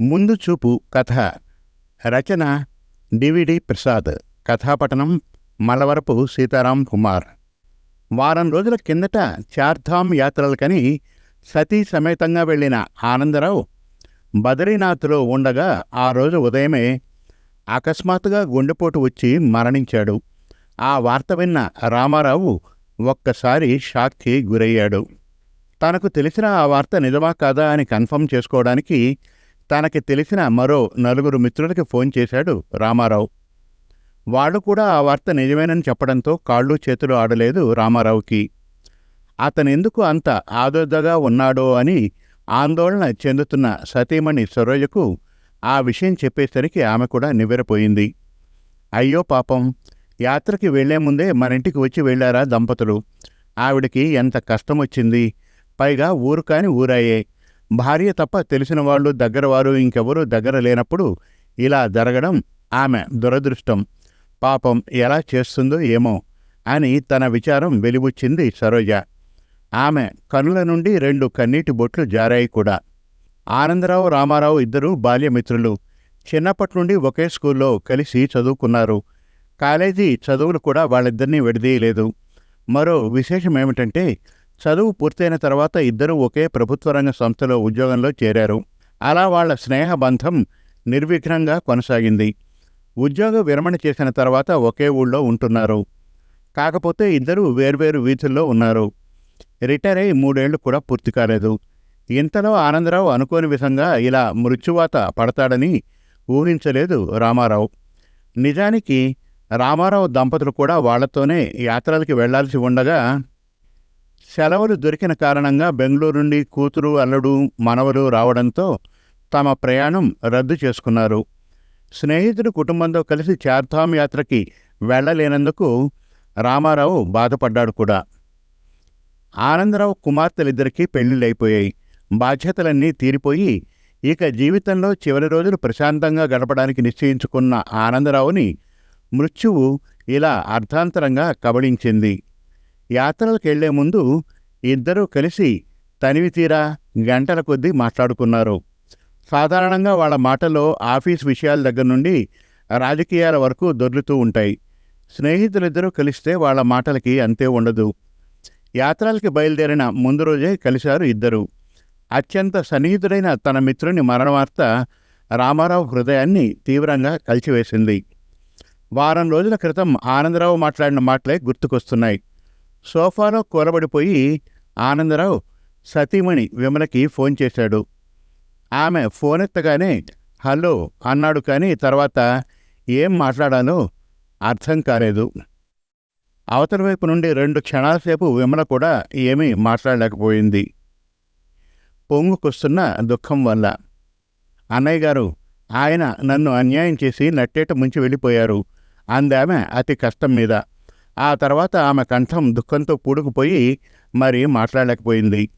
ముందు చూపు కథ. రచన డివిడి ప్రసాద్. కథాపఠనం మలవరపు సీతారాం కుమార్. వారం రోజుల కిందట చార్ధామ్ యాత్రలకని సతీ సమేతంగా వెళ్ళిన ఆనందరావు బద్రీనాథ్లో ఉండగా ఆ రోజు ఉదయమే అకస్మాత్తుగా గుండెపోటు వచ్చి మరణించాడు. ఆ వార్త విన్న రామారావు ఒక్కసారి షాక్కి గురయ్యాడు. తనకు తెలిసిన ఆ వార్త నిజమా కాదా అని కన్ఫర్మ్ చేసుకోవడానికి తనకి తెలిసిన మరో నలుగురు మిత్రులకి ఫోన్ చేశాడు రామారావు. వాళ్ళు కూడా ఆ వార్త నిజమేనని చెప్పడంతో కాళ్ళు చేతులు ఆడలేదు రామారావుకి. అతనెందుకు అంత ఆదోదగా ఉన్నాడో అని ఆందోళన చెందుతున్న సతీమణి సరోజకు ఆ విషయం చెప్పేసరికి ఆమె కూడా నివ్వెరపోయింది. అయ్యో పాపం యాత్రకి వెళ్ళే ముందే మన ఇంటికి వచ్చి వెళ్ళారా దంపతులు? ఆవిడకి ఎంత కష్టం వచ్చింది పైగా ఊరు కాని ఊరాయే. భార్య తప్ప తెలిసిన వాళ్ళు దగ్గరవారు ఇంకెవరూ దగ్గర లేనప్పుడు ఇలా జరగడం ఆమె దురదృష్టం. పాపం ఎలా చేస్తుందో ఏమో అని తన విచారం వెలిబుచ్చింది సరోజ. ఆమె కనుల నుండి రెండు కన్నీటి బొట్లు జారాయి కూడా. ఆనందరావు రామారావు ఇద్దరూ బాల్యమిత్రులు. చిన్నప్పటి నుండి ఒకే స్కూల్లో కలిసి చదువుకున్నారు. కాలేజీ చదువులు కూడా వాళ్ళిద్దరినీ విడదీయలేదు. మరో విశేషం ఏమిటంటే చదువు పూర్తయిన తర్వాత ఇద్దరూ ఒకే ప్రభుత్వ రంగ సంస్థలో ఉద్యోగంలో చేరారు. అలా వాళ్ళ స్నేహబంధం నిర్విఘ్నంగా కొనసాగింది. ఉద్యోగ విరమణ చేసిన తర్వాత ఒకే ఊళ్ళో ఉంటున్నారు. కాకపోతే ఇద్దరూ వేర్వేరు వీధుల్లో ఉన్నారు. రిటైర్ అయి మూడేళ్ళు కూడా పూర్తి కాలేదు. ఇంతలో ఆనందరావు అనుకోని విధంగా ఇలా మృత్యువాత పడతాడని ఊహించలేదు రామారావు. నిజానికి రామారావు దంపతులు కూడా వాళ్ళతోనే యాత్రలకి వెళ్ళాల్సి ఉండగా సెలవులు దొరికిన కారణంగా బెంగళూరు నుండి కూతురు అల్లుడు మనవలు రావడంతో తమ ప్రయాణం రద్దు చేసుకున్నారు. స్నేహితుడు కుటుంబంతో కలిసి చార్ధామ్ యాత్రకి వెళ్ళలేనందుకు రామారావు బాధపడ్డాడు కూడా. ఆనందరావు కుమార్తెలిద్దరికీ పెళ్ళిళ్ళైపోయాయి బాధ్యతలన్నీ తీరిపోయి ఇక జీవితంలో చివరి రోజులు ప్రశాంతంగా గడపడానికి నిశ్చయించుకున్న ఆనందరావుని మృత్యువు ఇలా అర్ధాంతరంగా కబళించింది. యాత్రలకు వెళ్ళే ముందు ఇద్దరూ కలిసి తనివి తీరా గంటల కొద్దీ మాట్లాడుకున్నారు. సాధారణంగా వాళ్ళ మాటలో ఆఫీస్ విషయాల దగ్గర నుండి రాజకీయాల వరకు దొర్లుతూ ఉంటాయి. స్నేహితులిద్దరూ కలిస్తే వాళ్ళ మాటలకి అంతే ఉండదు. యాత్రలకి బయలుదేరిన ముందు రోజే కలిశారు ఇద్దరు. అత్యంత సన్నిహితుడైన తన మిత్రుని మరణవార్త రామారావు హృదయాన్ని తీవ్రంగా కలిచివేసింది. వారం రోజుల క్రితం ఆనందరావు మాట్లాడిన మాటలే గుర్తుకొస్తున్నాయి. సోఫాలో కూలబడిపోయి ఆనందరావు సతీమణి విమలకి ఫోన్ చేశాడు. ఆమె ఫోన్ ఎత్తగానే హలో అన్నాడు కానీ తర్వాత ఏం మాట్లాడాలో అర్థం కాలేదు. అవతల వైపు నుండి రెండు క్షణాల సేపు విమల కూడా ఏమీ మాట్లాడలేకపోయింది. పొంగుకొస్తున్న దుఃఖం వల్ల. అన్నయ్య గారు ఆయన నన్ను అన్యాయం చేసి నట్టేట ముంచి వెళ్ళిపోయారు. అందామె అతి కష్టం మీద. ఆ తర్వాత ఆమె కంఠం దుఃఖంతో పూడుకుపోయి మరి మాట్లాడలేకపోయింది.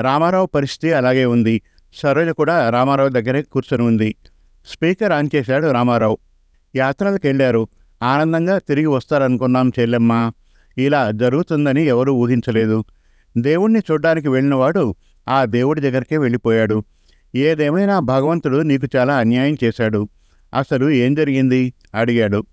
రామారావు పరిస్థితి అలాగే ఉంది. సరోజ కూడా రామారావు దగ్గరే కూర్చొని ఉంది. స్పీకర్ ఆన్ చేశాడు రామారావు. యాత్రలకు వెళ్ళారు. ఆనందంగా తిరిగి వస్తారనుకున్నాం చెల్లెమ్మ. ఇలా జరుగుతుందని ఎవరూ ఊహించలేదు. దేవుణ్ణి చూడ్డానికి వెళ్ళినవాడు ఆ దేవుడి దగ్గరికే వెళ్ళిపోయాడు. ఏదేమైనా భగవంతుడు నీకు చాలా అన్యాయం చేశాడు. అసలు ఏం జరిగింది? అడిగాడు.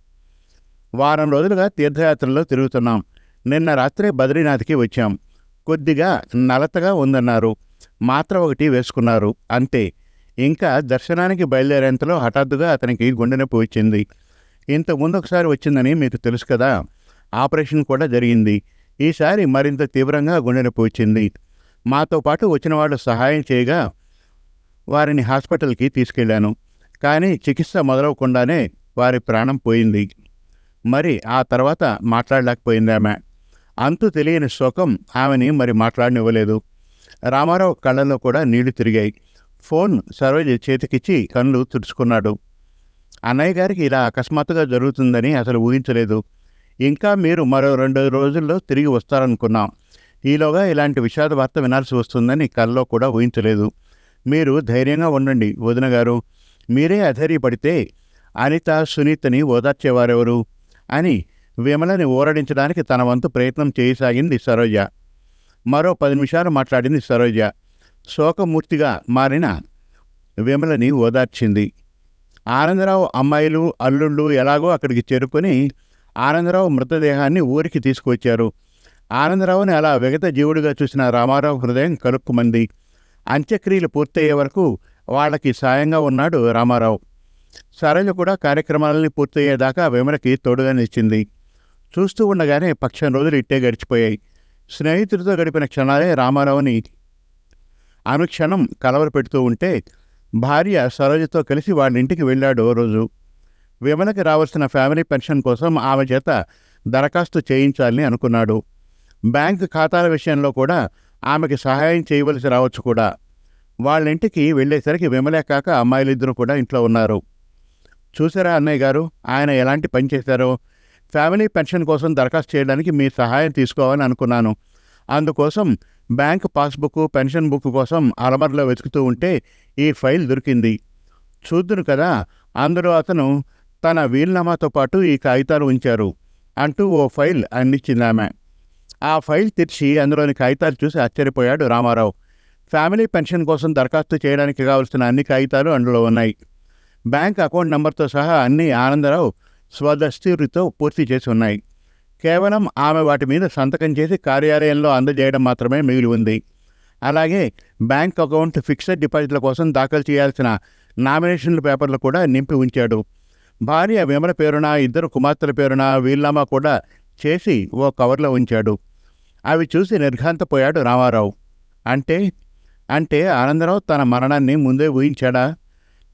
వారం రోజులుగా తీర్థయాత్రలో తిరుగుతున్నాం. నిన్న రాత్రే బద్రీనాథ్కి వచ్చాం. కొద్దిగా నలతగా ఉందన్నారు. మాత్ర ఒకటి వేసుకున్నారు. అంతే. ఇంకా దర్శనానికి బయలుదేరేంతలో హఠాత్తుగా అతనికి గుండె నొప్పి వచ్చింది. ముందు ఒకసారి వచ్చిందని మీకు తెలుసు కదా. ఆపరేషన్ కూడా జరిగింది. ఈసారి మరింత తీవ్రంగా గుండె నొప్పి వచ్చింది. మాతో పాటు వచ్చిన వాళ్ళు సహాయం చేయగా వారిని హాస్పిటల్కి తీసుకెళ్ళాను కానీ చికిత్స మొదలవకుండానే వారి ప్రాణం పోయింది. మరి ఆ తర్వాత మాట్లాడలేకపోయింది ఆమె. అంతు తెలియని శోకం ఆమెని మరి మాట్లాడనివ్వలేదు. రామారావు కళ్ళల్లో కూడా నీళ్ళు తిరిగాయి. ఫోన్ సరోజ చేతికిచ్చి కళ్ళు తుడుచుకున్నాడు. అన్నయ్య గారికి ఇలా అకస్మాత్తుగా జరుగుతుందని అసలు ఊహించలేదు. ఇంకా మీరు మరో రెండు రోజుల్లో తిరిగి వస్తారనుకున్నాం. ఈలోగా ఇలాంటి విషాద వార్త వినాల్సి వస్తుందని కల్లో కూడా ఊహించలేదు. మీరు ధైర్యంగా ఉండండి వదిన గారు. మీరే అధైర్యపడితే అనిత సునీతని ఓదార్చేవారెవరు? అని విమలని ఊరడించడానికి తన వంతు ప్రయత్నం చేయసాగింది సరోజ. మరో పది నిమిషాలు మాట్లాడింది సరోజ. శోకమూర్తిగా మారిన విమలని ఓదార్చింది. ఆనందరావు అమ్మాయిలు అల్లుళ్ళు ఎలాగో అక్కడికి చేరుకొని ఆనందరావు మృతదేహాన్ని ఊరికి తీసుకువచ్చారు. ఆనందరావుని అలా విగత జీవుడిగా చూసిన రామారావు హృదయం కలుక్కుమంది. అంత్యక్రియలు పూర్తయ్యే వరకు వాళ్ళకి సాయంగా ఉన్నాడు రామారావు. సరోజ కూడా కార్యక్రమాలని పూర్తయ్యేదాకా విమలకి తోడుగా నిలిచింది. చూస్తూ ఉండగానే పక్షం రోజులు ఇట్టే గడిచిపోయాయి. స్నేహితుడితో గడిపిన క్షణాలే రామారావుని అనుక్షణం కలవర పెడుతూ ఉంటే భార్య సరోజతో కలిసి వాళ్ళ ఇంటికి వెళ్ళాడు ఓ రోజు. విమలకి రావాల్సిన ఫ్యామిలీ పెన్షన్ కోసం ఆమె చేత దరఖాస్తు చేయించాలని అనుకున్నాడు. బ్యాంక్ ఖాతాల విషయంలో కూడా ఆమెకి సహాయం చేయవలసి రావచ్చు కూడా. వాళ్ళ ఇంటికి వెళ్ళేసరికి విమలే కాక అమ్మాయిలిద్దరూ కూడా ఇంట్లో ఉన్నారు. చూసారా అన్నయ్య గారు? ఆయన ఎలాంటి పని చేశారో? ఫ్యామిలీ పెన్షన్ కోసం దరఖాస్తు చేయడానికి మీ సహాయం తీసుకోవాలని అనుకున్నాను. అందుకోసం బ్యాంక్ పాస్బుక్ పెన్షన్ బుక్ కోసం అలమర్లో వెతుకుతూ ఉంటే ఈ ఫైల్ దొరికింది. చూద్దును కదా అందులో అతను తన వీల్నామాతో పాటు ఈ కాగితాలు ఉంచారు అంటూ ఓ ఫైల్ అందించింది ఆమె. ఆ ఫైల్ తెరిచి అందులోని కాగితాలు చూసి ఆశ్చర్యపోయాడు రామారావు. ఫ్యామిలీ పెన్షన్ కోసం దరఖాస్తు చేయడానికి కావలసిన అన్ని కాగితాలు అందులో ఉన్నాయి. బ్యాంక్ అకౌంట్ నంబర్తో సహా అన్ని ఆనందరావు స్వదస్తూరితో పూర్తి చేసి ఉన్నాయి. కేవలం ఆమె వాటి మీద సంతకం చేసి కార్యాలయంలో అందజేయడం మాత్రమే మిగిలి ఉంది. అలాగే బ్యాంక్ అకౌంట్ ఫిక్స్డ్ డిపాజిట్ల కోసం దాఖలు చేయాల్సిన నామినేషన్ల పేపర్లు కూడా నింపి ఉంచాడు. భార్య విమల పేరున ఇద్దరు కుమార్తెల పేరున వీల్నామా కూడా చేసి ఓ కవర్లో ఉంచాడు. అవి చూసి నిర్ఘాంతపోయాడు రామారావు. అంటే అంటే ఆనందరావు తన మరణాన్ని ముందే ఊహించాడా?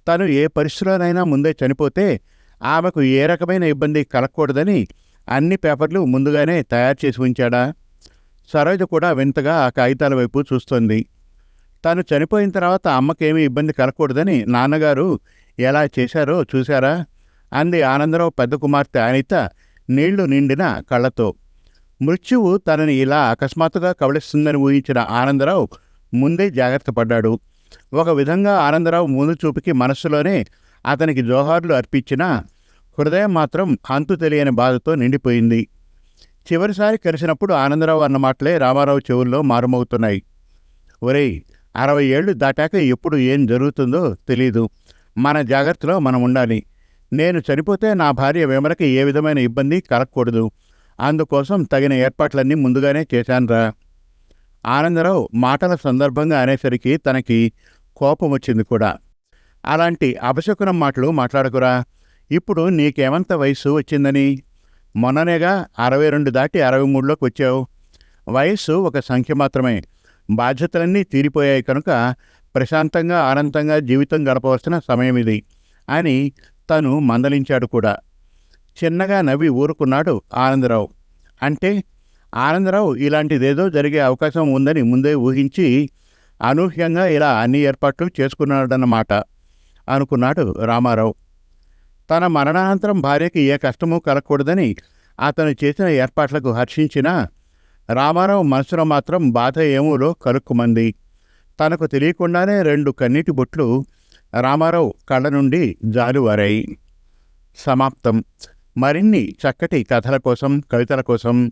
తను ఏ పరిస్థితిలోనైనా ముందే చనిపోతే ఆమెకు ఏ రకమైన ఇబ్బంది కలగకూడదని అన్ని పేపర్లు ముందుగానే తయారు చేసి ఉంచాడా? సరోజ కూడా వింతగా ఆ కాగితాల వైపు చూస్తోంది. తను చనిపోయిన తర్వాత అమ్మకేమీ ఇబ్బంది కలగకూడదని నాన్నగారు ఎలా చేశారో చూశారా? అంది ఆనందరావు పెద్ద కుమార్తె అనిత నీళ్ళు నిండిన కళ్ళతో. మృత్యువు తనని ఇలా అకస్మాత్తుగా కబళిస్తుందని ఊహించిన ఆనందరావు ముందే జాగ్రత్త పడ్డాడు. ఒక విధంగా ఆనందరావు ముందు చూపుకి మనస్సులోనే అతనికి జోహార్లు అర్పించినా హృదయం మాత్రం అంతు తెలియని బాధతో నిండిపోయింది. చివరిసారి కలిసినప్పుడు ఆనందరావు అన్న మాటలే రామారావు చెవుల్లో మారుమవుతున్నాయి ఒరేయ్ అరవై ఏళ్ళు దాటాక ఎప్పుడు ఏం జరుగుతుందో తెలీదు. మన జాగ్రత్తలో మనం ఉండాలి. నేను చనిపోతే నా భార్య విమలకి ఏ విధమైన ఇబ్బంది కలగకూడదు. అందుకోసం తగిన ఏర్పాట్లన్నీ ముందుగానే చేశానురా. ఆనందరావు మాటల సందర్భంగా అనేసరికి తనకి కోపం వచ్చింది కూడా. అలాంటి అపశకునం మాటలు మాట్లాడకురా. ఇప్పుడు నీకేమంత వయసు వచ్చిందని? మొన్ననేగా అరవై రెండు దాటి అరవై మూడులోకి వచ్చావు. వయస్సు ఒక సంఖ్య మాత్రమే. బాధ్యతలన్నీ తీరిపోయాయి కనుక ప్రశాంతంగా ఆనందంగా జీవితం గడపవలసిన సమయం ఇది అని తను మందలించాడు కూడా. చిన్నగా నవ్వి ఊరుకున్నాడు ఆనందరావు. అంటే ఆనందరావు ఇలాంటిదేదో జరిగే అవకాశం ఉందని ముందే ఊహించి అనూహ్యంగా ఇలా అన్ని ఏర్పాట్లు చేసుకున్నాడన్నమాట అనుకున్నాడు రామారావు. తన మరణానంతరం భార్యకి ఏ కష్టమూ కలగకూడదని అతను చేసిన ఏర్పాట్లకు హర్షించిన రామారావు మనసులో మాత్రం బాధ ఏమూలో కలుక్కుమంది. తనకు తెలియకుండానే రెండు కన్నీటి బొట్లు రామారావు కళ్ళ నుండి జాలువారాయి. సమాప్తం. మరిన్ని చక్కటి కథల కోసం కవితల కోసం